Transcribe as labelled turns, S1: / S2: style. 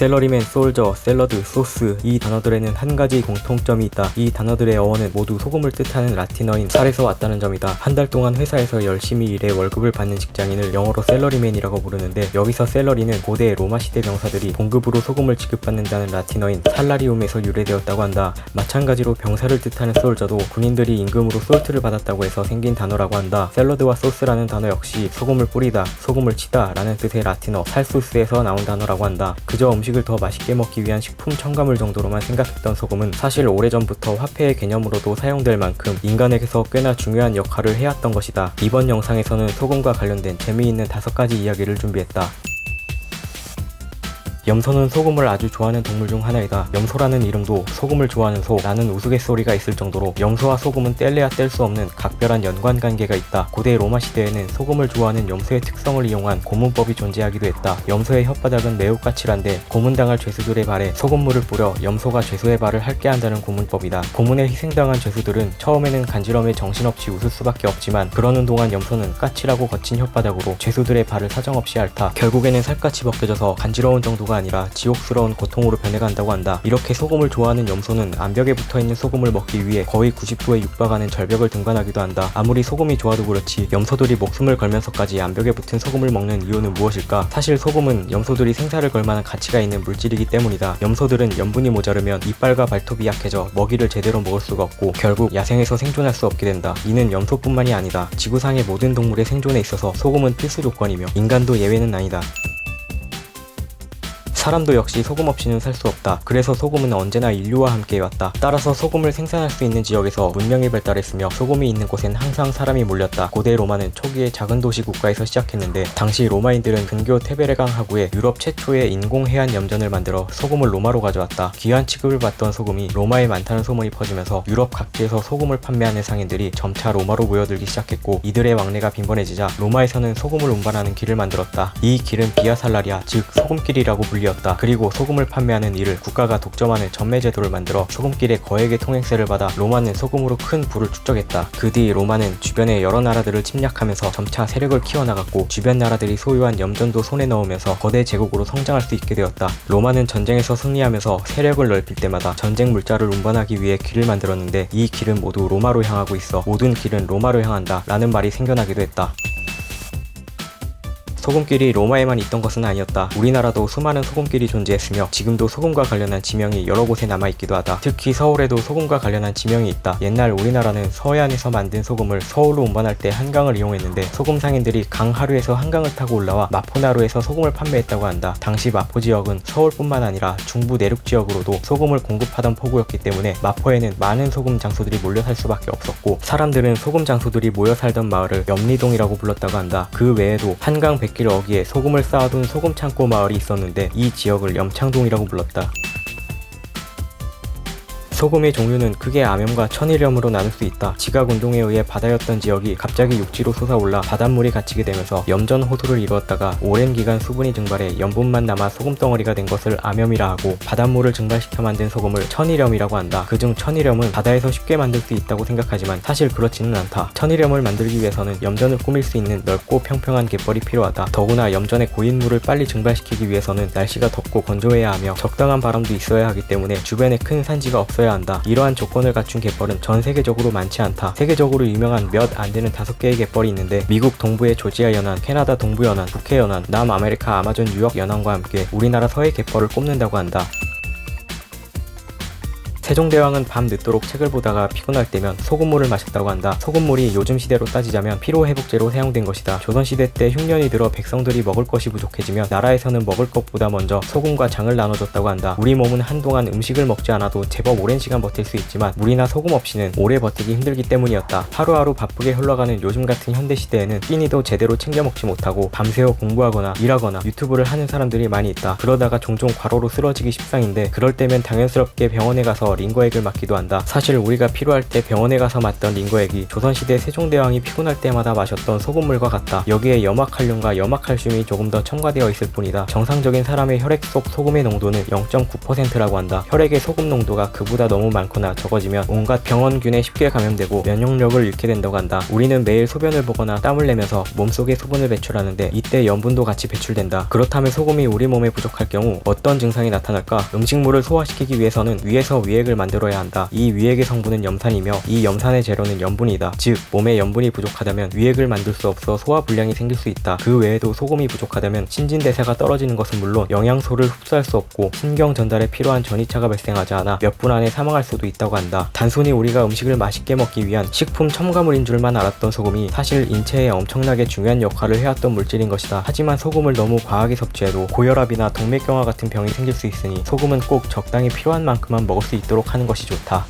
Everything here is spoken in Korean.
S1: 샐러리맨, 솔저, 샐러드, 소스 이 단어들에는 한 가지 공통점이 있다. 이 단어들의 어원은 모두 소금을 뜻하는 라틴어인 살에서 왔다는 점이다. 한 달 동안 회사에서 열심히 일해 월급을 받는 직장인을 영어로 샐러리맨이라고 부르는데 여기서 샐러리는 고대 로마 시대 병사들이 봉급으로 소금을 지급받는다는 라틴어인 살라리움에서 유래되었다고 한다. 마찬가지로 병사를 뜻하는 솔저도 군인들이 임금으로 솔트를 받았다고 해서 생긴 단어라고 한다. 샐러드와 소스라는 단어 역시 소금을 뿌리다, 소금을 치다 라는 뜻의 라틴어 살소스에서 나온 단어라고 한다. 그저 음식 을 더 맛있게 먹기 위한 식품 첨가물 정도로만 생각했던 소금은 사실 오래전부터 화폐의 개념으로도 사용될 만큼 인간에게서 꽤나 중요한 역할을 해왔던 것이다. 이번 영상에서는 소금과 관련된 재미있는 다섯 가지 이야기를 준비했다. 염소는 소금을 아주 좋아하는 동물 중 하나이다. 염소라는 이름도 소금을 좋아하는 소라는 우스갯소리가 있을 정도로 염소와 소금은 뗄래야 뗄 수 없는 각별한 연관 관계가 있다. 고대 로마 시대에는 소금을 좋아하는 염소의 특성을 이용한 고문법이 존재하기도 했다. 염소의 혓바닥은 매우 까칠한데 고문당할 죄수들의 발에 소금물을 뿌려 염소가 죄수의 발을 핥게 한다는 고문법이다. 고문에 희생당한 죄수들은 처음에는 간지럼에 정신없이 웃을 수밖에 없지만 그러는 동안 염소는 까칠하고 거친 혓바닥으로 죄수들의 발을 사정없이 핥아 결국에는 살갗이 벗겨져서 간지러운 정도가 아니라 지옥스러운 고통으로 변해간다고 한다. 이렇게 소금을 좋아하는 염소는 암벽에 붙어있는 소금을 먹기 위해 거의 90도에 육박하는 절벽을 등반하기도 한다. 아무리 소금이 좋아도 그렇지 염소들이 목숨을 걸면서까지 암벽에 붙은 소금을 먹는 이유는 무엇일까? 사실 소금은 염소들이 생사를 걸 만한 가치가 있는 물질이기 때문이다. 염소들은 염분이 모자르면 이빨과 발톱이 약해져 먹이를 제대로 먹을 수가 없고 결국 야생에서 생존할 수 없게 된다. 이는 염소뿐만이 아니다. 지구상의 모든 동물의 생존에 있어서 소금은 필수 조건이며 인간도 예외는 아니다. 사람도 역시 소금 없이는 살 수 없다. 그래서 소금은 언제나 인류와 함께 왔다. 따라서 소금을 생산할 수 있는 지역에서 문명이 발달했으며 소금이 있는 곳엔 항상 사람이 몰렸다. 고대 로마는 초기에 작은 도시 국가에서 시작했는데 당시 로마인들은 근교 테베레강 하구에 유럽 최초의 인공 해안 염전을 만들어 소금을 로마로 가져왔다. 귀한 취급을 받던 소금이 로마에 많다는 소문이 퍼지면서 유럽 각지에서 소금을 판매하는 상인들이 점차 로마로 모여들기 시작했고 이들의 왕래가 빈번해지자 로마에서는 소금을 운반하는 길을 만들었다. 이 길은 비아 살라리아 즉 소금길이라고 불 리었다. 그리고 소금을 판매하는 이를 국가가 독점하는 전매 제도를 만들어 소금길의 거액의 통행세를 받아 로마는 소금으로 큰 부를 축적했다. 그 뒤 로마는 주변의 여러 나라들을 침략하면서 점차 세력을 키워나갔고 주변 나라들이 소유한 염전도 손에 넣으면서 거대 제국으로 성장할 수 있게 되었다. 로마는 전쟁에서 승리하면서 세력을 넓힐 때마다 전쟁 물자를 운반하기 위해 길을 만들었는데 이 길은 모두 로마로 향하고 있어 모든 길은 로마로 향한다 라는 말이 생겨나기도 했다. 소금길이 로마에만 있던 것은 아니었다. 우리나라도 수많은 소금길이 존재했으며 지금도 소금과 관련한 지명이 여러 곳에 남아있기도 하다. 특히 서울에도 소금과 관련한 지명이 있다. 옛날 우리나라는 서해안에서 만든 소금을 서울로 운반할 때 한강을 이용했는데 소금 상인들이 강하루에서 한강을 타고 올라와 마포나루에서 소금을 판매했다고 한다. 당시 마포 지역은 서울뿐만 아니라 중부 내륙 지역으로도 소금을 공급하던 포구였기 때문에 마포에는 많은 소금 장소들이 몰려 살 수밖에 없었고 사람들은 소금 장소들이 모여 살던 마을을 염리동이라고 불렀다고 한다. 그 외에도 한강 백길 어귀에 소금을 쌓아둔 소금 창고 마을이 있었는데 이 지역을 염창동이라고 불렀다. 소금의 종류는 크게 암염과 천일염으로 나눌 수 있다. 지각 운동에 의해 바다였던 지역이 갑자기 육지로 솟아올라 바닷물이 갇히게 되면서 염전 호수를 이루었다가 오랜 기간 수분이 증발해 염분만 남아 소금 덩어리가 된 것을 암염이라 하고 바닷물을 증발시켜 만든 소금을 천일염이라고 한다. 그중 천일염은 바다에서 쉽게 만들 수 있다고 생각하지만 사실 그렇지는 않다. 천일염을 만들기 위해서는 염전을 꾸밀 수 있는 넓고 평평한 갯벌이 필요하다. 더구나 염전의 고인물을 빨리 증발시키기 위해서는 날씨가 덥고 건조해야 하며 적당한 바람도 있어야 하기 때문에 주변에 큰 산지가 없어야 한다. 이러한 조건을 갖춘 갯벌은 전 세계적으로 많지 않다. 세계적으로 유명한 몇 안 되는 다섯 개의 갯벌이 있는데 미국 동부의 조지아 연안, 캐나다 동부 연안, 북해 연안, 남아메리카 아마존 유역 연안과 함께 우리나라 서해 갯벌을 꼽는다고 한다. 세종대왕은 밤 늦도록 책을 보다가 피곤할 때면 소금물을 마셨다고 한다. 소금물이 요즘 시대로 따지자면 피로회복제로 사용된 것이다. 조선시대 때 흉년이 들어 백성들이 먹을 것이 부족해지면 나라에서는 먹을 것보다 먼저 소금과 장을 나눠줬다고 한다. 우리 몸은 한동안 음식을 먹지 않아도 제법 오랜 시간 버틸 수 있지만 물이나 소금 없이는 오래 버티기 힘들기 때문이었다. 하루하루 바쁘게 흘러가는 요즘 같은 현대 시대에는 끼니도 제대로 챙겨 먹지 못하고 밤새워 공부하거나 일하거나 유튜브를 하는 사람들이 많이 있다. 그러다가 종종 과로로 쓰러지기 십상인데 그럴 때면 당연스럽게 병원에 가서 링거액을 맞기도 한다. 사실 우리가 필요할 때 병원에 가서 맞던 링거액이 조선시대 세종대왕이 피곤할 때마다 마셨던 소금물과 같다. 여기에 염화칼륨과 염화칼슘이 조금 더 첨가되어 있을 뿐이다. 정상적인 사람의 혈액 속 소금의 농도는 0.9%라고 한다. 혈액의 소금 농도가 그보다 너무 많거나 적어지면 온갖 병원균에 쉽게 감염되고 면역력을 잃게 된다고 한다. 우리는 매일 소변을 보거나 땀을 내면서 몸속에 수분을 배출하는데 이때 염분도 같이 배출된다. 그렇다면 소금이 우리 몸에 부족할 경우 어떤 증상이 나타날까? 음식물을 소화시키기 위해서는 위에서 위액을 만들어야 한다. 이 위액의 성분은 염산이며 이 염산의 재료는 염분이다. 즉 몸에 염분이 부족하다면 위액을 만들 수 없어 소화 불량이 생길 수 있다. 그 외에도 소금이 부족하다면 신진대사가 떨어지는 것은 물론 영양소를 흡수할 수 없고 신경 전달에 필요한 전이차가 발생하지 않아 몇 분 안에 사망할 수도 있다고 한다. 단순히 우리가 음식을 맛있게 먹기 위한 식품 첨가물인 줄만 알았던 소금이 사실 인체에 엄청나게 중요한 역할을 해왔던 물질인 것이다. 하지만 소금을 너무 과하게 섭취해도 고혈압이나 동맥경화 같은 병이 생길 수 있으니 소금은 꼭 적당히 필요한 만큼만 먹을 수 있 도록 하는 것이 좋다.